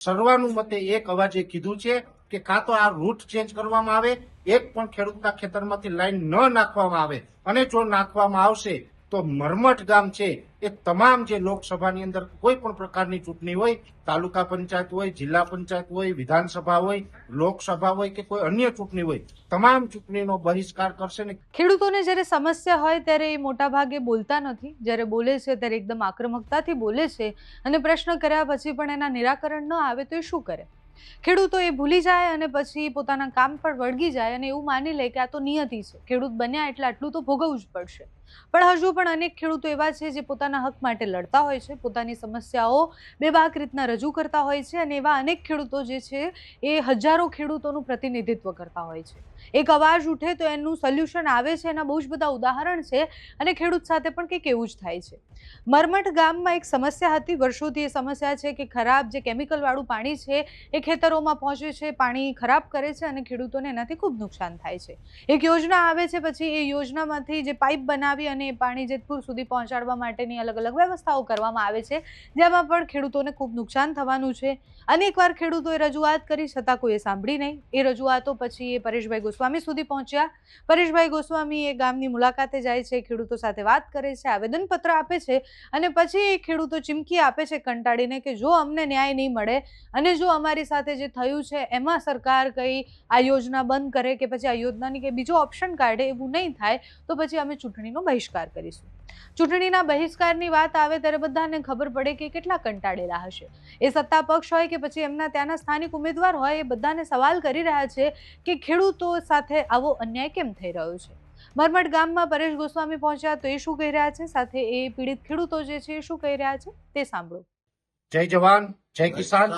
સર્વાનુમતે એક અવાજે કીધું છે કે કાં તો આ રૂટ ચેન્જ કરવામાં આવે, એક પણ ખેડૂતના ખેતરમાંથી લાઈન ન નાખવામાં આવે. અને જો નાખવામાં આવશે તો મરમઠ ગામ છે એ તમામ જે લોકસભાની અંદર કોઈ પણ પ્રકારની ચૂંટણી હોય, તાલુકા પંચાયત હોય, જિલ્લા પંચાયત હોય, વિધાનસભા હોય, લોકસભા હોય કે કોઈ અન્ય ચૂંટણી હોય, તમામ ચૂંટણીનો બહિષ્કાર કરશે ને ખેડૂતોને જ્યારે સમસ્યા હોય ત્યારે એ મોટા ભાગે બોલતા નથી. જ્યારે બોલે છે ત્યારે એકદમ આક્રમકતાથી બોલે છે અને પ્રશ્ન કર્યા પછી પણ એના નિરાકરણ ન આવે તો એ શું કરે? ખેડૂતો એ ભૂલી જાય અને પછી પોતાના કામ પર વળગી જાય અને એવું માની લે કે આ તો નિયતિ છે. ખેડૂત બન્યા એટલે આટલું તો ભોગવવું જ પડશે. પણ હજુ પણ અનેક ખેડૂતો એવા છે જે પોતાના હક માટે લડતા હોય છે, પોતાની સમસ્યાઓ બેબાક રીતના રજૂ કરતા હોય છે અને એવા અનેક ખેડૂતો જે છે એ હજારો ખેડૂતોનું પ્રતિનિધિત્વ કરતા હોય છે. એક અવાજ ઉઠે તો એનું સોલ્યુશન આવે છે, એના બહુ જ બધા ઉદાહરણ છે અને ખેડૂત સાથે પણ કંઈક એવું જ થાય છે. મરમઠ ગામમાં એક સમસ્યા હતી, વર્ષોથી એ સમસ્યા છે કે ખરાબ જે કેમિકલવાળું પાણી છે એ ખેતરોમાં પહોંચે છે, પાણી ખરાબ કરે છે અને ખેડૂતોને એનાથી ખૂબ નુકસાન થાય છે. એક યોજના આવે છે, પછી એ યોજનામાંથી જે પાઇપ બનાવી અને એ પાણી જેતપુર સુધી પહોંચાડવા માટેની અલગ અલગ વ્યવસ્થાઓ કરવામાં આવે છે, જેમાં પણ ખેડૂતોને ખૂબ નુકસાન થવાનું છે. અનેકવાર ખેડૂતોએ રજૂઆત કરી, છતાં કોઈએ સાંભળી નહીં. એ રજૂઆતો પછી એ પરેશભાઈ ગોસ્વામી સુધી પહોંચ્યા. પરેશભાઈ ગોસ્વામી એ ગામની મુલાકાતે જાય છે, ખેડૂતો સાથે વાત કરે છે, આવેદનપત્ર આપે છે અને પછી એ ખેડૂતો ચીમકી આપે છે, કંટાળીને કે જો અમને ન્યાય નહીં મળે અને જો અમારી સાથે જે થયું છે, એમાં સરકાર કઈ આ યોજના બંધ કરે કે પછી આ યોજનાની કે બીજો ઓપ્શન કાઢે એવું નહીં થાય, તો પછી અમે ચૂંટણીનો બહિષ્કાર કરીશું. ચૂંટણીના બહિષ્કારની વાત આવે ત્યારે બધાને ખબર પડે કે કેટલા કંટાળેલા હશે. એ સત્તા પક્ષ હોય કે પછી એમના ત્યાંના સ્થાનિક ઉમેદવાર હોય એ બધાને સવાલ કરી રહ્યા છે કે ખેડૂતો સાથે આવો અન્યાય કેમ થઈ રહ્યો છે? મરમટ ગામમાં પરેશ ગોસ્વામી પહોંચ્યા તો એ શું કહી રહ્યા છે? સાથે એ પીડિત ખેડૂતો જે છે એ શું કહી રહ્યા છે? તે સાંભળો. જય જવાન જય કિસાન.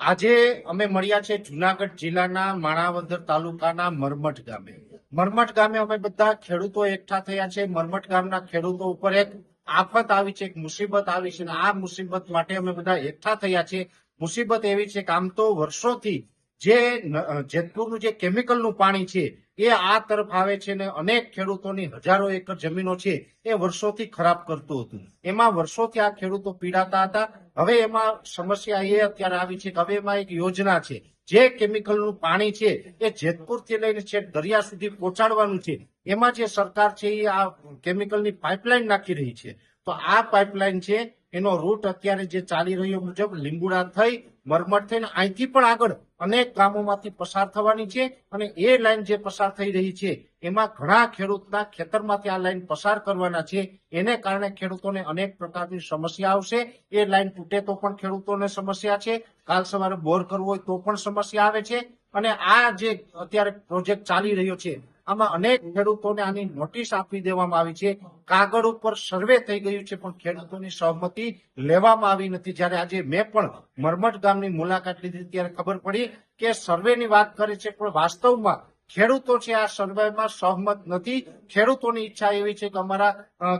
આજે અમે મળ્યા છે જુનાગઢ જિલ્લાના માણાવદર તાલુકાના મરમઠ ગામે. મરમઠ ગામે અમે બધા ખેડૂતો એકઠા થયા છે. મરમઠ ગામના ખેડૂતો ઉપર એક આફત આવી છે, એક મુસીબત આવી છે આ મુસીબત માટે અમે બધા એકઠા થયા છે. મુસીબત એવી છે કે આમ તો વર્ષોથી જે જેતપુરનું જે કેમિકલનું પાણી છે, એ આ તરફ આવે છે ને અનેક ખેડૂતોની હજારો એકર જમીનો છે, એ વર્ષોથી ખરાબ કરતું હતું. એમાં વર્ષોથી આ ખેડૂતો પીડાતા હતા. હવે એમાં સમસ્યા એ અત્યારે આવી છે કે હવે એમાં એક યોજના છે. જે કેમિકલનું પાણી છે, એ જેતપુરથી લઈને છેક દરિયા સુધી પહોંચાડવાનું છે. એમાં જે સરકાર છે એ આ કેમિકલની પાઇપલાઇન નાખી રહી છે. તો આ પાઇપલાઇન છે, એનો રૂટ અત્યારે જે ચાલી રહ્યો મુજબ લીંબુડા થઈ મરમટ થઈને અહીંથી પણ આગળ અનેક ગામોમાંથી પસાર થવાની છે અને એ લાઇન જે પસાર થઈ રહી છે, એમાં ઘણા ખેડૂતના ખેતરમાંથી આ લાઇન પસાર કરવાના છે. એને કારણે ખેડૂતોને અનેક પ્રકારની સમસ્યા આવશે. એ લાઇન તૂટે તો પણ ખેડૂતોને સમસ્યા છે. કાલ સવારે બોર કરવો હોય તો પણ સમસ્યા આવે છે. અને આ જે અત્યારે પ્રોજેક્ટ ચાલી રહ્યો છે આમાં અનેક ખેડૂતોને આની નોટિસ આપી દેવામાં આવી છે. કાગળ ઉપર સર્વે થઈ ગયું છે, પણ ખેડૂતોની સહમતિ લેવામાં આવી નથી. જ્યારે આજે મેં પણ મરમટ ગામની મુલાકાત લીધી ત્યારે ખબર પડી કે સર્વેની વાત કરે છે, પણ વાસ્તવમાં ખેડૂતો છે, આ સર્વેમાં સહમત નથી. ખેડૂતોની ઈચ્છા એવી છે કે અમારા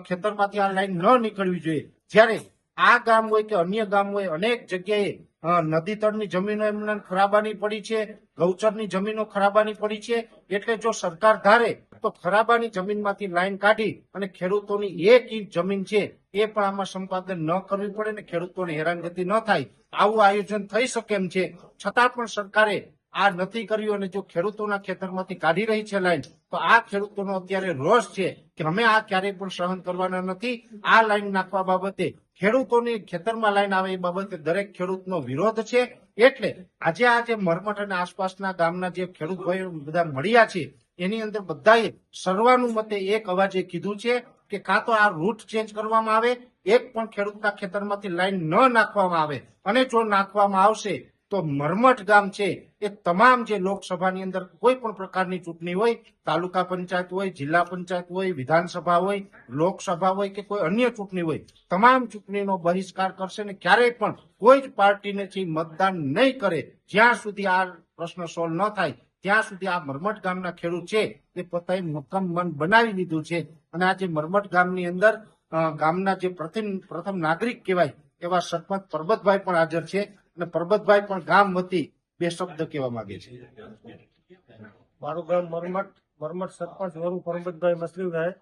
ખેતરમાંથી આ લાઈન ન નીકળવી જોઈએ. જ્યારે આ ગામ હોય કે અન્ય ગામ હોય, અનેક જગ્યાએ નદી તળની જમીનો એમને ખરાબાની પડી છે, ગૌચરની જમીનો ખરાબાની પડી છે, એટલે જો સરકાર ધારે તો ખરાબાની જમીનમાંથી લાઈન કાઢી અને ખેડૂતોની એક ઇંચ જમીન છે, એ પણ આમાં સંપાદન ન કરવી પડે ને ખેડૂતોને હેરાનગતિ ન થાય. આવું આયોજન થઈ શકે એમ છે. છતાં પણ સરકારે આ નથી કર્યું અને જો ખેડૂતોના ખેતરમાંથી કાઢી રહી છે લાઈન, તો આ ખેડૂતોનો અત્યારે રોષ છે કે અમે આ ક્યારેય પણ સહન કરવાના નથી. આ લાઈન નાખવા બાબતે ખેડૂતોની ખેતરમાં લાઈન આવે એ બાબતે દરેક ખેડૂતનો વિરોધ છે. એટલે આજે આ જે મરમઠ અને આસપાસના ગામના જે ખેડૂત ભાઈઓ બધા મળ્યા છે, એની અંદર બધાએ સર્વાનુમતે એક અવાજે કીધું છે કે કાં તો આ રૂટ ચેન્જ કરવામાં આવે, એક પણ ખેડૂતના ખેતરમાંથી લાઈન ન નાખવામાં આવે. અને જો નાખવામાં આવશે તો મરમઠ ગામ છે એ તમામ જે લોકસભાની અંદર કોઈ પણ પ્રકારની ચૂંટણી હોય, તાલુકા પંચાયત હોય, જિલ્લા પંચાયત હોય, વિધાનસભા હોય, લોકસભા હોય કે કોઈ અન્ય ચૂંટણી હોય, તમામ ચૂંટણીનો બહિષ્કાર કરશે ને ક્યારેય પણ કોઈ જ પાર્ટીને મતદાન નહીં કરે. જ્યાં સુધી આ પ્રશ્ન સોલ્વ ન થાય, ત્યાં સુધી આ મરમઠ ગામના ખેડૂત છે એ પોતાએ મક્કમ મન બનાવી દીધું છે. અને આ જે મરમઠ ગામની અંદર ગામના જે પ્રથમ પ્રથમ નાગરિક કહેવાય એવા સરપંચ પરબતભાઈ પણ હાજર છે. અને પરબતભાઈ પણ ગામ વતી બે શબ્દ કહેવા માંગે છે. મારું ગામ મરમટ મરમટ સરપંચ વરુ પરબતભાઈ મસલીભાઈ.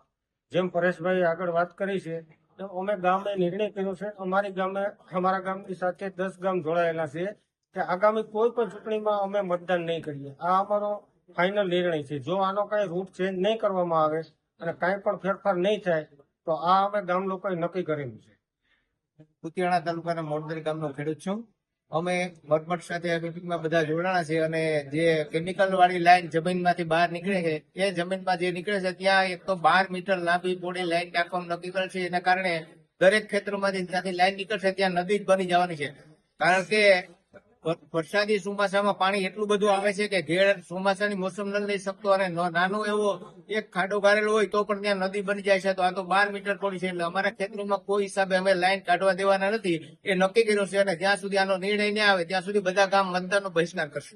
જેમ પરેશભાઈ આગળ વાત કરી છે તો અમે ગામે નિર્ણય કર્યો છે. અમારી ગામે અમારા ગામની સાથે દસ ગામ જોડાયેલા છે કે આગામી કોઈ પણ ચૂંટણીમાં અમે મતદાન નહીં કરીએ. આ અમારો ફાઇનલ નિર્ણય છે. જો આનો કઈ રૂટ ચેન્જ નહીં કરવામાં આવે અને કાંઈ પણ ફેરફાર નહીં થાય તો આ અમે ગામ લોકોએ નક્કી કરેલું છે. કુતિયાણા તાલુકાના મોરદરી ગામનો ખેડૂત છું. અમે મરમટ સાથે મીટિંગમાં બધા જોડાણા છે અને જે કેમિકલ વાળી લાઈન જમીનમાંથી બહાર નીકળે છે, એ જમીનમાં જે નીકળે છે, ત્યાં એક તો બાર મીટર લાંબી પોડી લાઈન નાખવાનું નક્કી કરે છે. એના કારણે દરેક ખેતરોમાંથી ત્યાંથી લાઈન નીકળશે ત્યાં નદી જ બની જવાની છે. કારણ કે વરસાદી ચોમાસામાં પાણી એટલું બધું આવે છે કે ઘેર ચોમાસાની મોસમ ન લઈ શકતો અને નાનો એવો એક ખાડો ગારેલો હોય તો પણ ત્યાં નદી બની જાય છે. તો આ તો બાર મીટર પડી છે એટલે અમારા ખેતરોમાં કોઈ હિસાબે અમે લાઈન કાઢવા દેવાના નથી. એ નક્કી કર્યું છે અને જ્યાં સુધી આનો નિર્ણય નહીં આવે ત્યાં સુધી બધા ગામ મતદાનનો બહિષ્કાર કરશે.